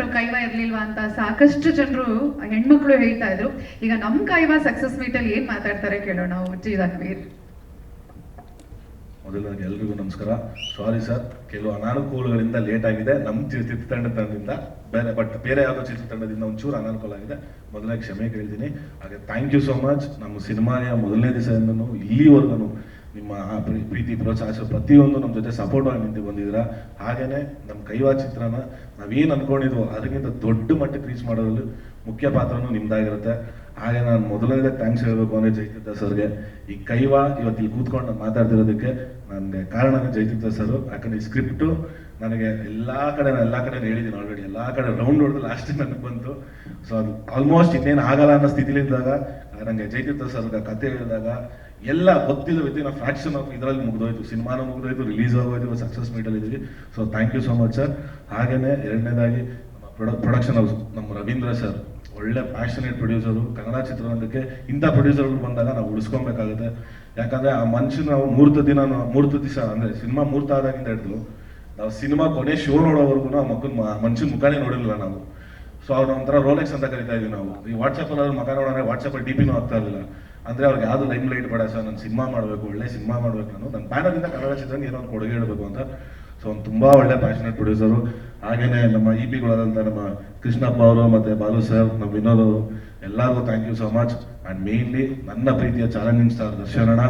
ಒಬ್ರು ಕೈವ ಇರ್ಲಿಲ್ವಾ ಅಂತ ಸಾಕಷ್ಟು ಜನರು ಹೆಣ್ಮಕ್ಳು ಹೇಳ್ತಾ ಇದ್ರು. ಈಗ ನಮ್ ಕೈವ ಸಕ್ಸಸ್ ಮೀಟ್ ಅಲ್ಲಿ ಏನ್ ಮಾತಾಡ್ತಾರೆ ಕೇಳೋಣ ಜಿ ರಣವೀರ್. ಮೊದಲಾಗಿ ಎಲ್ರಿಗೂ ನಮಸ್ಕಾರ. ಸಾರಿ ಸರ್ ಕೆಲವು ಅನಾನುಕೂಲಗಳಿಂದ ಲೇಟ್ ಆಗಿದೆ. ನಮ್ಮ ಚಿತ್ರತಂಡದಿಂದ ಬೇರೆ ಬಟ್ ಬೇರೆ ಯಾವುದೋ ಚಿತ್ರತಂಡದಿಂದ ಒಂಚೂರು ಅನಾನುಕೂಲ ಆಗಿದೆ. ಮೊದಲಾಗಿ ಕ್ಷಮೆ ಕೇಳ್ತೀನಿ. ಹಾಗೆ ಥ್ಯಾಂಕ್ ಯು ಸೋ ಮಚ್ ನಮ್ಮ ಸಿನಿಮಾಯ ಮೊದಲನೇ ದಿವಸದಿಂದನೂ ಇಲ್ಲಿವರೆಗೂ ನಿಮ್ಮ ಪ್ರೀತಿ ಪ್ರೋತ್ಸಾಹ ಪ್ರತಿಯೊಂದು ನಮ್ಮ ಜೊತೆ ಸಪೋರ್ಟ್ ಆಗಿ ನಿಂತು ಬಂದಿದ್ದೀರಾ. ಹಾಗೇನೆ ನಮ್ಮ ಕೈವಾ ಚಿತ್ರನ ನಾವೇನು ಅನ್ಕೊಂಡಿದ್ವೋ ಅದಕ್ಕಿಂತ ದೊಡ್ಡ ಮಟ್ಟಕ್ಕೆ ರೀಚ್ ಮಾಡೋದ್ರಲ್ಲಿ ಮುಖ್ಯ ಪಾತ್ರನೂ ನಿಮ್ದಾಗಿರುತ್ತೆ. ಹಾಗೆ ನಾನು ಮೊದಲನೇ ಥ್ಯಾಂಕ್ಸ್ ಹೇಳಬೇಕು ಅಂದರೆ ಜೈತಿದ್ದ ಸರ್ಗೆ. ಈ ಕೈವಾ ಇವತ್ತು ಇಲ್ಲಿ ಕೂತ್ಕೊಂಡು ಮಾತಾಡ್ತಿರೋದಕ್ಕೆ ನನಗೆ ಕಾರಣ ಜಯತೀರ್ಥ ಸರ್ ಯಾಕಂದ್ರೆ ಈ ಸ್ಕ್ರಿಪ್ಟು ನನಗೆ ಎಲ್ಲ ಕಡೆ ನಾನು ಎಲ್ಲ ಕಡೆ ಹೇಳಿದ್ದೀನಿ ಆಲ್ರೆಡಿ ಎಲ್ಲ ಕಡೆ ರೌಂಡ್ ಹೊಡೆದು ಲಾಸ್ಟ್ ನನಗೆ ಬಂತು. ಸೊ ಅದು ಆಲ್ಮೋಸ್ಟ್ ಇನ್ನೇನು ಆಗಲ್ಲ ಅನ್ನೋ ಸ್ಥಿತಿಲಿದ್ದಾಗ ನನಗೆ ಜಯತೀರ್ಥ ಸರ್ ಕತೆ ಹೇಳಿದಾಗ ಎಲ್ಲ ಗೊತ್ತಿಲ್ಲ ವಿತಿನ್ ಅ ಫ್ರಾಕ್ಷನ್ ಆಫ್ ಇದರಲ್ಲಿ ಮುಗಿದೋಯ್ತು. ಸಿನಿಮಾನು ಮುಗಿದೋಯ್ತು ರಿಲೀಸ್ ಆಗೋಯ್ತು ಸಕ್ಸಸ್ ಮೀಟಲ್ಲಿ ಇದ್ದೀವಿ so thank you so much sir ಹಾಗೇನೆ ಎರಡನೇದಾಗಿ, ನಮ್ಮ ಪ್ರೊಡಕ್ಷನ್ ಹೌಸ್ ನಮ್ಮ ರವೀಂದ್ರ ಸರ್ ಒಳ್ಳೆ ಪ್ಯಾಷನೇಟ್ ಪ್ರೊಡ್ಯೂಸರು ಕನ್ನಡ ಚಿತ್ರರಂಗಕ್ಕೆ ಇಂಥ ಪ್ರೊಡ್ಯೂಸರ್ಗಳು ಬಂದಾಗ ನಾವು ಉಳಿಸ್ಕೊಬೇಕಾಗುತ್ತೆ. ಯಾಕಂದ್ರೆ ಆ ಮನುಷ್ಯನ ನಾವು ಮೂರ್ತ ದಿನ ಮೂರ್ತ ದಿವಸ ಅಂದ್ರೆ ಸಿನಿಮಾ ಮೂರ್ತ ಆದಾಗಿಂದ ಹಿಡಿದು ನಾವು ಸಿನಿಮಾ ಕೊನೆ ಶೋ ನೋಡೋವರೆಗೂ ಆ ಮಕ್ಕನ ಮನುಷ್ಯನ ಮುಖಾನೇ ನೋಡಿರಲಿಲ್ಲ ನಾವು. ಸೊ ಅವ್ರ ಒಂಥರ ರೋಲೆಕ್ಸ್ ಅಂತ ಕರಿತಾ ಇದೀವಿ ನಾವು. ಈ ವಾಟ್ಸಪ್ಪಲ್ಲಿ ಅಲ್ಲಿ ಮಕ ವಾಟ್ಸಪ್ಪಲ್ಲಿ ಡಿ ಡಿಪಿನೂ ಆಗ್ತಾ ಇರಲಿಲ್ಲ. ಅಂದ್ರೆ ಅವ್ರಿಗೆ ಯಾವ್ದು ಲೈಮ್ ಲೈಟ್ ಬೇಡ, ಸರ್, ನಾನು ಸಿನಿಮಾ ಮಾಡಬೇಕು, ಒಳ್ಳೆ ಸಿನಿಮಾ ಮಾಡಬೇಕು ನಾನು ನನ್ನ ಬ್ಯಾನರಿಂದ ಕನ್ನಡ ಚಿತ್ರಕ್ಕೆ ಏನೋ ಒಂದು ಕೊಡುಗೆ ಹೇಳಬೇಕು ಅಂತ ಸೊ ಅವ್ನು ತುಂಬಾ ಒಳ್ಳೆ ಪ್ಯಾಷನೇಟ್ ಪ್ರೊಡ್ಯೂಸರು ಹಾಗೇನೆ ನಮ್ಮ ಇ ಪಿಗಳಾದಂಥ ನಮ್ಮ ಕೃಷ್ಣಪ್ಪ ಅವರು ಮತ್ತೆ ಬಾಲು ಸರ್ ನಮ್ಮ ವಿನೋದ್ ಅವರು, ಎಲ್ಲರಿಗೂ thank you so much and mainly ನನ್ನ ಪ್ರೀತಿಯ ಚಾಲೆಂಜಿಂಗ್ ಸ್ಟಾರ್ ದರ್ಶನ್ ಅಣ್ಣ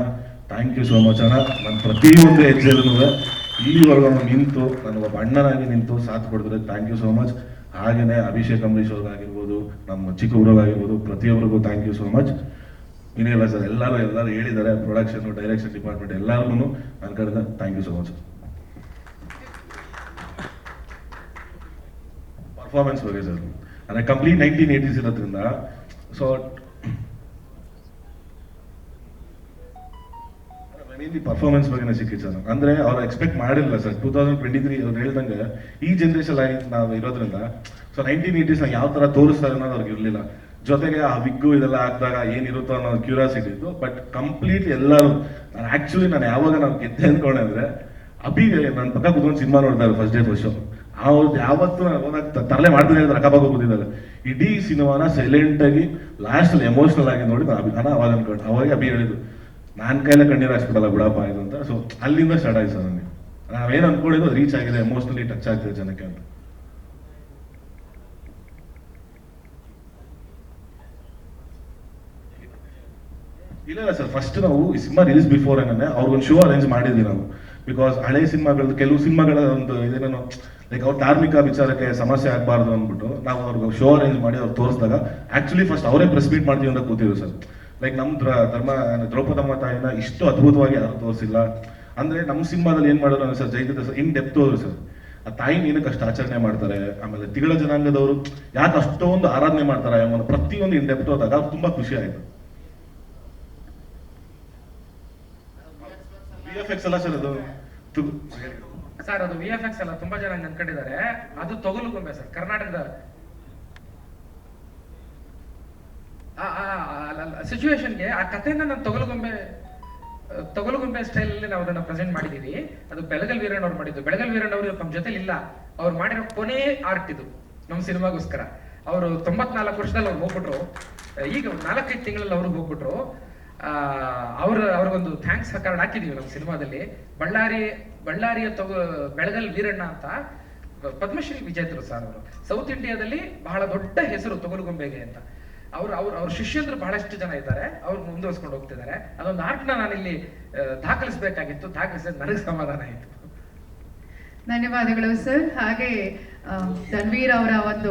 ಥ್ಯಾಂಕ್ ಯು ಸೋ ಮಚ್ ಅಣ್ಣ. ನನ್ನ ಪ್ರತಿಯೊಂದು ಹೆಜ್ಜೆಲ್ಲೂ ಇಲ್ಲಿವರೆಗೂ ನಿಂತು ಒಬ್ಬ ಅಣ್ಣನಾಗಿ ನಿಂತು ಸಾಥ್ ಕೊಡಿದ್ರೆ ಥ್ಯಾಂಕ್ ಯು ಸೋ ಮಚ್ ಹಾಗೇನೆ ಅಭಿಷೇಕ್ ಅಂಬರೀಶ್ ಅವ್ರಿಗಾಗಿರ್ಬೋದು ನಮ್ಮ ಚಿಕ್ಕ ಪ್ರತಿಯೊಬ್ಬರಿಗೂ ಥ್ಯಾಂಕ್ ಯು ಸೋ ಮಚ್ ಇನ್ನೇನಿಲ್ಲ ಸರ್ ಎಲ್ಲರೂ ಎಲ್ಲರೂ ಹೇಳಿದ್ದಾರೆ ಪ್ರೊಡಕ್ಷನ್ ಡೈರೆಕ್ಷನ್ ಡಿಪಾರ್ಟ್ಮೆಂಟ್ ಎಲ್ಲರೂ ನನ್ನ ಕಡೆಯಿಂದ thank you so much performance ಬಗ್ಗೆ ಸರ್ ಅಂದರೆ ಕಂಪ್ಲೀಟ್ ನೈನ್ಟೀನ್ ಏಯ್ಟೀಸ್ ಇರೋದ್ರಿಂದ ಸೊ ಮೇನ್ಲಿ ಪರ್ಫಾರ್ಮೆನ್ಸ್ ಬಗ್ಗೆನೇ ಸಿಕ್ಕಿತ್ತು ಸರ್. ಅಂದರೆ ಅವ್ರು ಎಕ್ಸ್ಪೆಕ್ಟ್ ಮಾಡಿರಲಿಲ್ಲ sir. Two thousand twenty three ಅವ್ರು ಹೇಳ್ದಂಗೆ ಈ ಜನ್ರೇಷನ್ ಆಗಿ ನಾವು ಇರೋದ್ರಿಂದ ಸೊ ನೈನ್ಟೀನ್ ಏಯ್ಟೀಸ್ ಯಾವ ತರ ತೋರಿಸ್ತಾರೆ ಅನ್ನೋದು ಅವ್ರಿಗೆ ಇರಲಿಲ್ಲ. ಜೊತೆಗೆ ಆ ವಿಗ್ಗು ಇದೆಲ್ಲ ಹಾಕಿದಾಗ ಏನಿರುತ್ತೋ ಅನ್ನೋ ಕ್ಯೂರಿಯಾಸಿಟಿ ಇತ್ತು. ಬಟ್ ಕಂಪ್ಲೀಟ್ ಎಲ್ಲರೂ, ನಾನು ಆ್ಯಕ್ಚುಲಿ ನಾನು ಯಾವಾಗ ನಾನು ಗೆದ್ದೆ ಅಂದ್ಕೊಂಡೆ ಅಂದರೆ, ಅಭಿ ನನ್ನ ಪಕ್ಕ ಕುತ್ಕೊಂಡು ಸಿನಿಮಾ ನೋಡ್ತಾರೆ ಫಸ್ಟ್ ಡೇ ಫಸ್ಟ್ ಶೋ ಅವ್ರು ಯಾವತ್ತು ತರಲೆ ಮಾಡ್ತೀನಿ ಹೇಳಿದ್ರೆ ಅಕ್ಕಪಕ್ಕ ಕೂತಿದ್ದಾಗ ಇಡೀ ಸಿನಿಮಾನ ಸೈಲೆಂಟ್ ಆಗಿ ಲಾಸ್ಟ್ ಅಲ್ಲಿ ಎಮೋಷನಲ್ ಆಗಿ ನೋಡಿ ನಾನು ಅಭಿ ನಾನು ಅವಾಗ ಅನ್ಕೊಂಡು, ಅವಾಗ ಅಭಿ ಹೇಳಿದ್ರು ನಾನ್ ಕೈಲೇ ಕಣ್ಣೀರು ಹಾಕ್ಸ್ಬಿಡಲ್ಲ ಬಿಡಪ್ಪ ಇದು ಅಂತ. ಸೊ ಅಲ್ಲಿಂದ ಸ್ಟಾರ್ಟ್ ಆಯ್ತು ಸರ್ ನನಗೆ. ನಾವೇನು ಅನ್ಕೊಂಡಿದ್ದು ರೀಚ್ ಆಗಿದೆ ಎಮೋಷನಲಿ ಟಚ್ ಆಗ್ತಿದೆ ಜನಕ್ಕೆ ಅಂತ. ಇಲ್ಲ ಇಲ್ಲ ಸರ್ ಫಸ್ಟ್ ನಾವು ಈ ಸಿನಿಮಾ ರಿಲೀಸ್ ಬಿಫೋರ್ ಏನೇ ಅವ್ರಿಗೊಂದು ಶೋ ಅರೇಂಜ್ ಮಾಡಿದ್ವಿ ನಾವು. ಬಿಕಾಸ್ ಹಳೆ ಸಿನಿಮಾಗಳದ್ದು ಕೆಲವು ಸಿನಿಮಾಗಳ ಒಂದು ಇದೇನೋ ಲೈಕ್ ಅವ್ರ ಧಾರ್ಮಿಕ ವಿಚಾರಕ್ಕೆ ಸಮಸ್ಯೆ ಆಗಬಾರ್ದು ಅಂದ್ಬಿಟ್ಟು ನಾವು ಅವ್ರಿಗೆ ಶೋ ಅರೇಂಜ್ ಮಾಡಿ ಅವ್ರು ತೋರಿಸಿದಾಗ ಆಕ್ಚುಲಿ ಫಸ್ಟ್ ಅವರೇ ಪ್ರೆಸ್ ಮೀಟ್ ಮಾಡ್ತೀವಿ ಅಂತ ಕೂತಿದ್ರು ಸರ್ ಲೈಕ್ ನಮ್ಮ ಧರ್ಮ ದ್ರೌಪದಮ್ಮ ತಾಯಿನ ಇಷ್ಟು ಅದ್ಭುತವಾಗಿ ಯಾರು ತೋರಿಸಿಲ್ಲ. ಅಂದ್ರೆ ನಮ್ಮ ಸಿನಿಮಾದಲ್ಲಿ ಏನ್ ಮಾಡೋರು ಸರ್ ಜೈಗತ ಸರ್ ಇನ್ ಡೆಪ್ತ್ ಹೋದ್ರು ಸರ್ ಆ ತಾಯಿನ ಏನಕ್ಕೆ ಅಷ್ಟು ಆಚರಣೆ ಮಾಡ್ತಾರೆ ಆಮೇಲೆ ತಿಗಳ ಜನಾಂಗದವರು ಯಾಕೆ ಅಷ್ಟೊಂದು ಆರಾಧನೆ ಮಾಡ್ತಾರೆ ಅನ್ನೋ ಪ್ರತಿಯೊಂದು ಇನ್ ಡೆಪ್ತ್ ಹೋದಾಗ ಅವ್ರು ತುಂಬಾ ಖುಷಿ ಆಯ್ತು. ವಿ ಎಫ್ ಎಕ್ಸ್ ಎಲ್ಲ ಸರ್ ಅದು? ಸರ್ ಅದು ವಿ ಎಫ್ ಎಕ್ಸ್ ಎಲ್ಲ ತುಂಬಾ ಜನ ಅನ್ಕೊಂಡಿದ್ದಾರೆ. ಅದು ತೊಗಲು ಗೊಂಬೆ ಸರ್ ಕರ್ನಾಟಕದ ಸಿಚುವೇಶನ್ಗೆ ಆ ಕಥೆನ ನಾನು ತೊಗಲುಗೊಂಬೆ ತೊಗಲುಗೊಂಬೆ ಸ್ಟೈಲ್ ಅಲ್ಲಿ ನಾವು ಅದನ್ನ ಪ್ರೆಸೆಂಟ್ ಮಾಡಿದೀವಿ. ಅದು ಬೆಳಗಲ್ ವೀರಣ್ಣ ಅವ್ರು ಮಾಡಿದ್ದು. ಬೆಳಗಲ್ ವೀರಣ್ಣ ಅವರು ನಮ್ಮ ಜೊತೆಲಿ ಇಲ್ಲ. ಅವ್ರು ಮಾಡಿರೋ ಕೊನೆ ಆರ್ಟ್ ಇದು ನಮ್ಮ ಸಿನಿಮಾಗೋಸ್ಕರ. ಅವರು ತೊಂಬತ್ನಾಲ್ಕು ವರ್ಷದಲ್ಲಿ ಅವ್ರು ಹೋಗ್ಬಿಟ್ರು. ಈಗ ನಾಲ್ಕೈದು ತಿಂಗಳಲ್ಲಿ ಅವ್ರಿಗೆ ಹೋಗ್ಬಿಟ್ರು. ಆ, ಅವ್ರ ಅವ್ರಿಗೊಂದು ಥ್ಯಾಂಕ್ಸ್ ಕಾರ್ಡ್ ಹಾಕಿದೀವಿ ನಮ್ಮ ಸಿನಿಮಾದಲ್ಲಿ. ಬಳ್ಳಾರಿ ಬಳ್ಳಾರಿಯ ತೊಗ ಬೆಳಗಲ್ ವೀರಣ್ಣ ಅಂತ ಪದ್ಮಶ್ರೀ ವಿಜೇತರು ಸರ್ ಅವರು. ಸೌತ್ ಇಂಡಿಯಾದಲ್ಲಿ ಬಹಳ ದೊಡ್ಡ ಹೆಸರು ತೊಗಲುಗೊಂಬೆಗೆ ಅಂತ. ಅವ್ರು ಅವ್ರ ಅವ್ರ ಶಿಷ್ಯಂದ್ರು ಬಹಳಷ್ಟು ಜನ ಇದ್ದಾರೆ. ಅವ್ರು ಮುಂದುವರ್ಸ್ಕೊಂಡು ಹೋಗ್ತಿದ್ದಾರೆ. ಅದೊಂದು ಆರ್ಟ್ನ ನಾನಿಲ್ಲಿ ದಾಖಲಿಸಬೇಕಾಗಿತ್ತು. ದಾಖಲಿಸಿದ ನನಗೆ ಸಮಾಧಾನ ಆಯಿತು. ಧನ್ಯವಾದಗಳು ಸರ್ ಹಾಗೆ ಆ, ಧನ್ವೀರ್ ಅವರ ಒಂದು